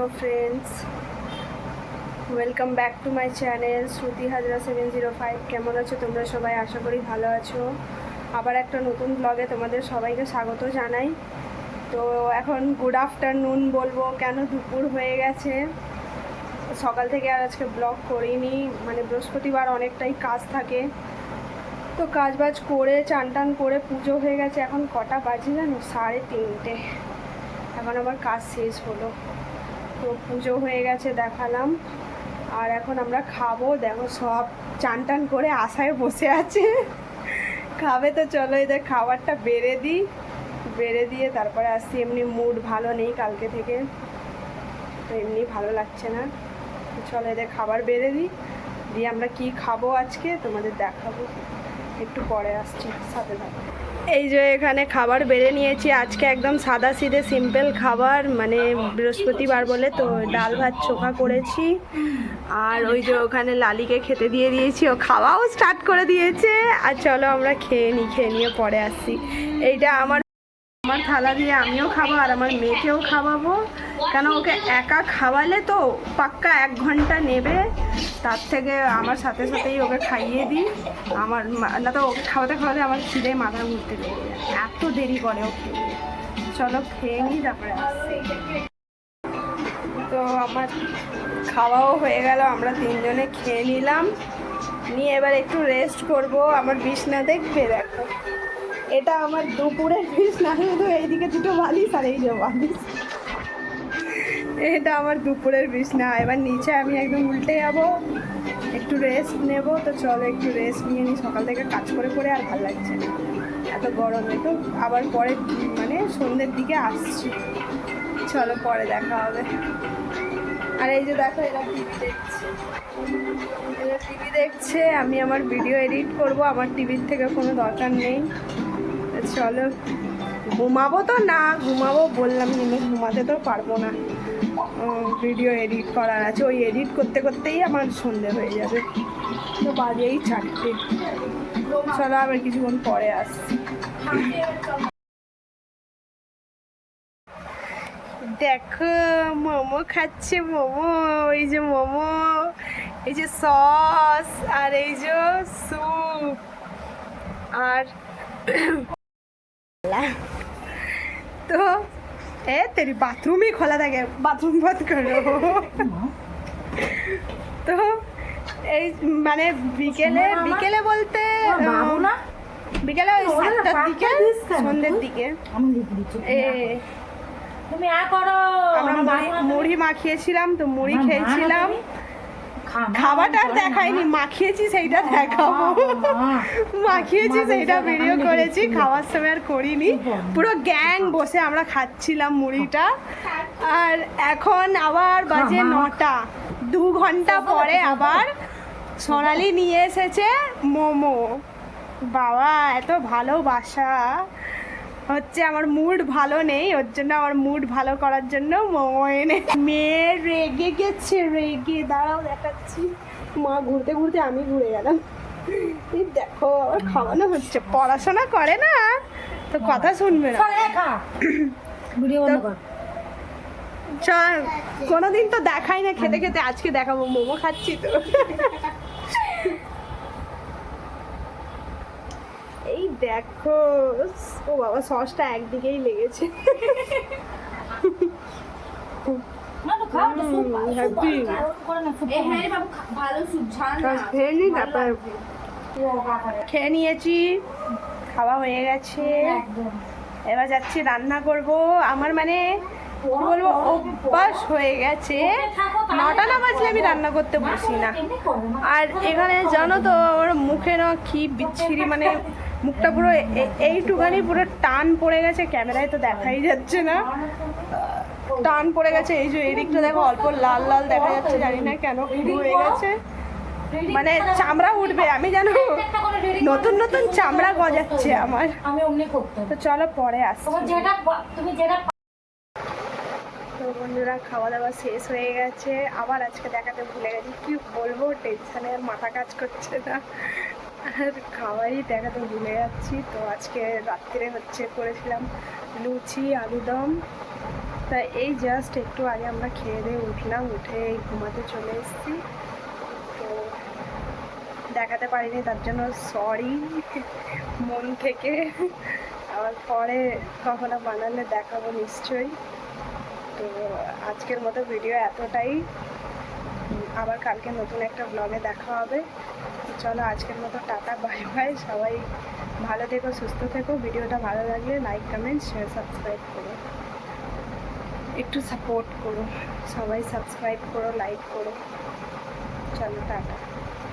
Hello friends welcome back to my channel Shruti Hazra seven zero five কেমন আছো তোমরা সবাই? আশা করি ভালো আছো। আবার একটা নতুন ব্লগে তোমাদের সবাইকে স্বাগত জানাই। তো এখন গুড আফটারনুন বলব, কেন দুপুর হয়ে গেছে? সকাল থেকে আর আজকে ব্লগ করিনি মানে বৃহস্পতিবার অনেকটাই কাজ থাকে। তো কাজ বাজ করে চান টান করে পুজো হয়ে গেছে, এখন কটা বাজে জানো? সাড়ে তিনটে। এখন আবার কাজ শেষ হলো। তো পুজো হয়ে গেছে দেখালাম। আর এখন আমরা খাব। দেখো সব চান টান করে আশায় বসে আছে। খাবে তো চলো, এদের খাবারটা বেড়ে দিই। বেড়ে দিয়ে তারপরে আসছি। এমনি মুড ভালো নেই কালকে থেকে। তো এমনি ভালো লাগছে না। চলো এদের খাবার বেড়ে দিই। দিয়ে আমরা কি খাব আজকে তোমাদের দেখাবো। একটু পরে আসছি সাথে সাথে এই যে এখানে খাবার বেড়ে নিয়েছি। আজকে একদম সাদা সিধে সিম্পল খাবার মানে বৃহস্পতিবার বলে তো ডাল ভাত চোখা করেছি। আর ওই যে ওখানে লালিকে খেতে দিয়ে দিয়েছি, ও খাওয়াও স্টার্ট করে দিয়েছে। আর চলো আমরা খেয়ে নিই খেয়ে নিয়ে পরে আসছি। এইটা আমার আমার থালা দিয়ে আমিও খাব আর আমার মেয়েকেও খাওয়াবো। কেন ওকে একা খাওয়ালে তো পাক্কা এক ঘণ্টা নেবে। তার থেকে আমার সাথে সাথেই ওকে খাইয়ে দিই। আমার না তো ওকে খাওয়াতে খাওয়াতে আমার খিদে মাথা ঘুরতে লেগে এত দেরি করে ওকে। চলো খেয়ে নিই, তারপরে আসছি। তো আমার খাওয়াও হয়ে গেল, আমরা তিনজনে খেয়ে নিলাম। নিয়ে এবার একটু রেস্ট করব। আমার বিছনা দেখবে, দেখো। এটা আমার দুপুরের বিছনা শুধু এইদিকে দুটো বালিশ আর এই যে বালিশ। এটা আমার দুপুরের বিছনা এবার নিচে আমি একদম উল্টে যাব। একটু রেস্ট নেব। তো চলো একটু রেস্ট নিয়ে নিই। সকাল থেকে কাজ করে করে আর ভালো লাগছে না। এত গরমে তো আবার পরে মানে সন্ধ্যের দিকে আসছি। চলো পরে দেখা হবে। আর এই যে দেখো, এরা টিভি দেখছে। এরা টিভি দেখছে। আমি আমার ভিডিও এডিট করব। আমার টিভির থেকে কোনো দরকার নেই। চলো, ঘুমাবো তো না, ঘুমাবো বললাম কিন্তু ঘুমাতে তো পারব না। ভিডিও এডিট করার আছে, ওই এডিট করতে করতেই আমার সন্ধে হয়ে যাবে। তো বাজেই চারটে। চলো আবার কিছুক্ষণ পরে আসছি। দেখো, মোমো খাচ্ছে মোমো, এই যে মোমো, এই যে সস আর এই যে স্যুপ আর তো এ তেরি বাথরুমই খোলা থাকে বাথরুম বন্ধ করো। তো এই মানে বিকেলে বিকেলে বলতে না? বিকেলে ওই সাতটার দিকে সন্ধ্যের দিকে। তুমি করো আমরা মুড়ি- মাখিয়েছিলাম তো মুড়ি খেয়েছিলাম। আর দেখাইনি মাখিয়েছি সেইটা দেখাবো। মাখিয়েছি সেইটা ভিডিও করেছি। খাওয়ার সময় আর করিনি। পুরো গ্যাং বসে আমরা খাচ্ছিলাম মুড়িটা। আর এখন আবার বাজে নটা। দু ঘণ্টা পরে আবার সোনালি নিয়ে এসেছে মোমো। বাবা এত ভালোবাসা। হচ্ছে আমার মুড ভালো নেই ওর জন্য আমার মুড ভালো করার জন্য মোমো এনে মেয়ে রেগে গেছে রেগে দাঁড়াও দেখাচ্ছি। মা ঘুরতে ঘুরতে আমি ঘুরে গেলাম। এই দেখো আবার খাওয়ানো হচ্ছে। পড়াশোনা করে না তো কথা শুনবে না। কোনোদিন তো দেখাই না খেতে খেতে আজকে দেখাবো মোমো খাচ্ছি তো এই দেখো ও বাবা সসটা একদিকেই লেগেছে না, তো খাও, তো স্যুপ, হুম, স্যুপ happy। ওরকম করে না, স্যুপ এ করে হ্যাঁ না। রে বাবু খা- ভালো স্যুপ ঝাল না চল খেয়ে ও বাবারে, খেয়ে নিয়েছি খাওয়া হয়ে গেছে। এবার যাচ্ছি রান্না করব। আমার মানে বলব অভ্যাস হয়ে গেছে। নটা না বাজলে আমি রান্না করতে বসি না। না। আর এখানে জানো তো ওর মুখে না কি বিচ্ছিরি মানে মুখটা পুরো এইটুখানি পুরো টান পড়ে গেছে ক্যামেরায় তো দেখাই যাচ্ছে না। টান পড়ে গেছে এই যে এদিকটা দেখো অল্প লাল লাল দেখা যাচ্ছে জানি না কেন হয়ে গেছে। মানে চামড়া উঠবে আমি জানো নতুন নতুন চামড়া গজাচ্ছে আমার। আমি অমনি করতাম তো চলো পরে আসছি। যেটা তুমি যেটা তো বন্ধুরা খাওয়া দাওয়া শেষ হয়ে গেছে। আবার আজকে দেখাতে ভুলে গেছি কি বলব টেনশনে মাথা কাজ করছে না। আর খাওয়াই দেখাতে ভুলে যাচ্ছি। তো আজকে রাত্রে হচ্ছে করেছিলাম লুচি, আলুদম। তা এই জাস্ট একটু আগে আমরা খেয়ে দিয়ে উঠলাম, উঠে ঘুমাতে চলে এসেছি। তো দেখাতে পারিনি, তার জন্য সরি মন থেকে। আবার পরে কখনো বানালে দেখাবো নিশ্চয়ই। তো আজকের মতো ভিডিও এতটাই। আবার কালকে নতুন একটা ব্লগে দেখা হবে। তো চলো আজকের মতো টাটা বাই বাই সবাই ভালো থেকো, সুস্থ থেকো। ভিডিওটা ভালো লাগলে লাইক কমেন্ট শেয়ার সাবস্ক্রাইব করো। একটু সাপোর্ট করো। সবাই সাবস্ক্রাইব করো লাইক করো। চলো, টাটা।